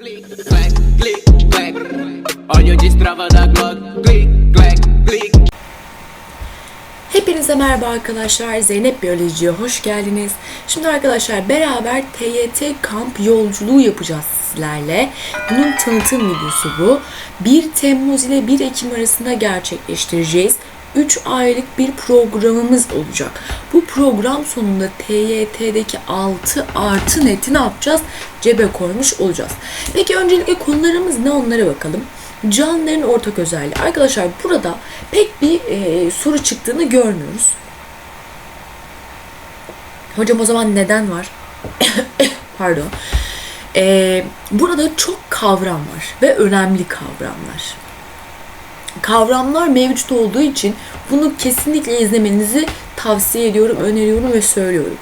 Click. Hepinize merhaba arkadaşlar. Zeynep Biyoloji'ye hoş geldiniz. Şimdi arkadaşlar beraber TYT kamp yolculuğu yapacağız sizlerle. Bunun tanıtım videosu bu. 1 Temmuz ile 1 Ekim arasında gerçekleştireceğiz. 3 aylık bir programımız olacak. Bu program sonunda TYT'deki 6 artı neti ne yapacağız? Cebe koymuş olacağız. Peki öncelikle konularımız ne onlara bakalım. Canlıların ortak özelliği. Arkadaşlar burada pek bir e, soru çıktığını görmüyoruz. Hocam o zaman neden var? Pardon. E, burada çok kavram var ve önemli kavramlar. Kavramlar mevcut olduğu için bunu kesinlikle izlemenizi tavsiye ediyorum, öneriyorum ve söylüyorum.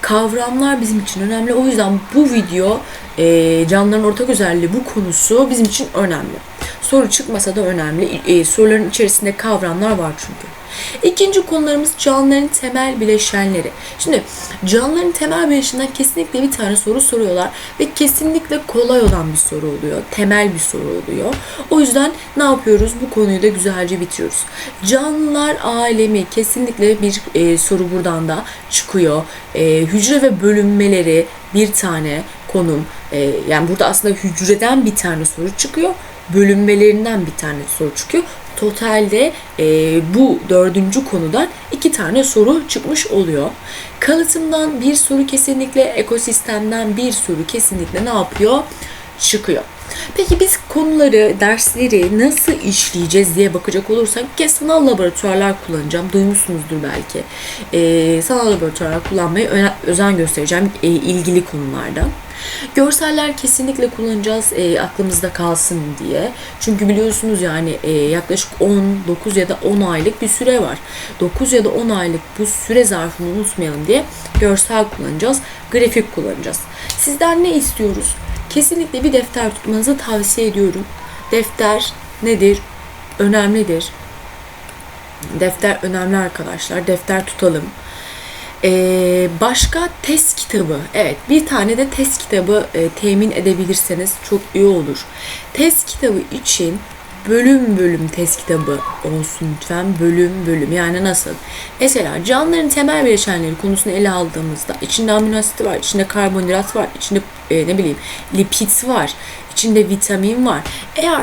Kavramlar bizim için önemli. O yüzden bu video e, canlıların ortak özelliği bu konusu bizim için önemli. Soru çıkmasa da önemli. E, soruların içerisinde kavramlar var çünkü. İkinci konularımız canlıların temel bileşenleri. Şimdi canlıların temel bileşeninden kesinlikle bir tane soru soruyorlar ve kesinlikle kolay olan bir soru oluyor. Temel bir soru oluyor. O yüzden ne yapıyoruz? Bu konuyu da güzelce bitiriyoruz. Canlılar alemi kesinlikle bir e, soru buradan da çıkıyor. E, hücre ve bölünmeleri bir tane konum. E, yani burada aslında hücreden bir tane soru çıkıyor. Bölünmelerinden bir tane soru çıkıyor. Totalde e, bu dördüncü konudan iki tane soru çıkmış oluyor. Kalıtımdan bir soru kesinlikle, ekosistemden bir soru kesinlikle ne yapıyor? Çıkıyor. Peki biz konuları, dersleri nasıl işleyeceğiz diye bakacak olursak ki sanal laboratuvarlar kullanacağım. Duymuşsunuzdur belki. Ee, sanal laboratuvarlar kullanmaya özen göstereceğim e, ilgili konularda. Görseller kesinlikle kullanacağız e, aklımızda kalsın diye. Çünkü biliyorsunuz yani e, yaklaşık 10, 9 ya da 10 aylık bir süre var. 9 ya da 10 aylık bu süre zarfını unutmayalım diye görsel kullanacağız, grafik kullanacağız. Sizden ne istiyoruz? Kesinlikle bir defter tutmanızı tavsiye ediyorum. Defter nedir? Önemlidir. Defter önemli arkadaşlar. Defter tutalım. Ee, başka test kitabı. Evet bir tane de test kitabı e, temin edebilirseniz çok iyi olur. Test kitabı için bölüm bölüm test kitabı olsun lütfen. Bölüm bölüm yani nasıl? Mesela canlıların temel bileşenleri konusunu ele aldığımızda içinde amino asit var, içinde karbonhidrat var, içinde e, ne bileyim lipid var, içinde vitamin var. Eğer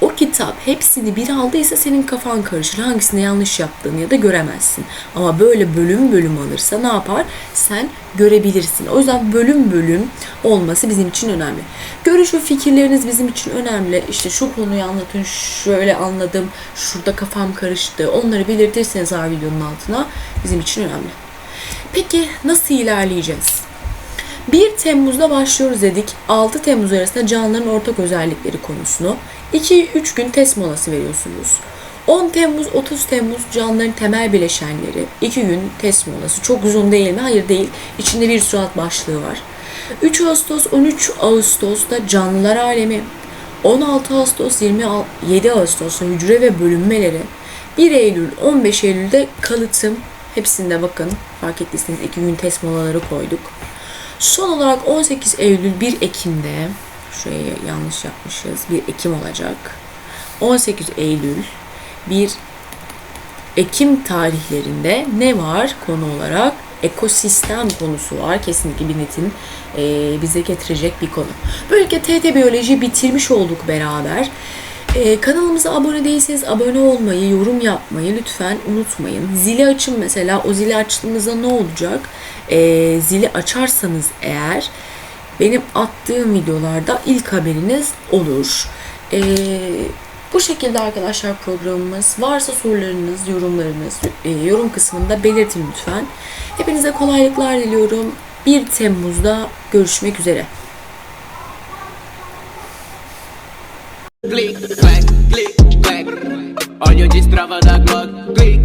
o kitap hepsini bir aldıysa senin kafan karışır. Hangisini yanlış yaptığını ya da göremezsin. Ama böyle bölüm bölüm alırsa ne yapar? Sen görebilirsin. O yüzden bölüm bölüm olması bizim için önemli. Görüş ve fikirleriniz bizim için önemli. İşte şu konuyu anlatın, şöyle anladım, şurada kafam karıştı. Onları belirtirseniz her videonun altına bizim için önemli. Peki nasıl ilerleyeceğiz? 1 Temmuz'da başlıyoruz dedik. 6 Temmuz arasında canlıların ortak özellikleri konusunu. 2-3 gün test molası veriyorsunuz. 10 Temmuz 30 Temmuz canlıların temel bileşenleri. 2 gün test molası. Çok uzun değil mi? Hayır değil. İçinde bir suat başlığı var. 3 Ağustos 13 Ağustos'ta canlılar alemi. 16 Ağustos 27 Ağustos'ta hücre ve bölünmeleri. 1 Eylül 15 Eylül'de kalıtım. Hepsinde bakın fark ettiyseniz 2 gün test molaları koyduk. Son olarak 18 Eylül 1 Ekim'de şuraya yanlış yapmışız. 1 Ekim olacak. 18 Eylül 1 Ekim tarihlerinde ne var konu olarak? Ekosistem konusu var. Kesinlikle Binet'in e, bize getirecek bir konu. Böylelikle TT Biyoloji bitirmiş olduk beraber. E, kanalımıza abone değilseniz abone olmayı, yorum yapmayı lütfen unutmayın. Zili açın mesela. O zili açtığınızda ne olacak? E, zili açarsanız eğer benim attığım videolarda ilk haberiniz olur. E, bu şekilde arkadaşlar programımız. Varsa sorularınız, yorumlarınız e, yorum kısmında belirtin lütfen. Hepinize kolaylıklar diliyorum. 1 Temmuz'da görüşmek üzere. Click, clack, click, clack. Olha o destrava da Glock. Click,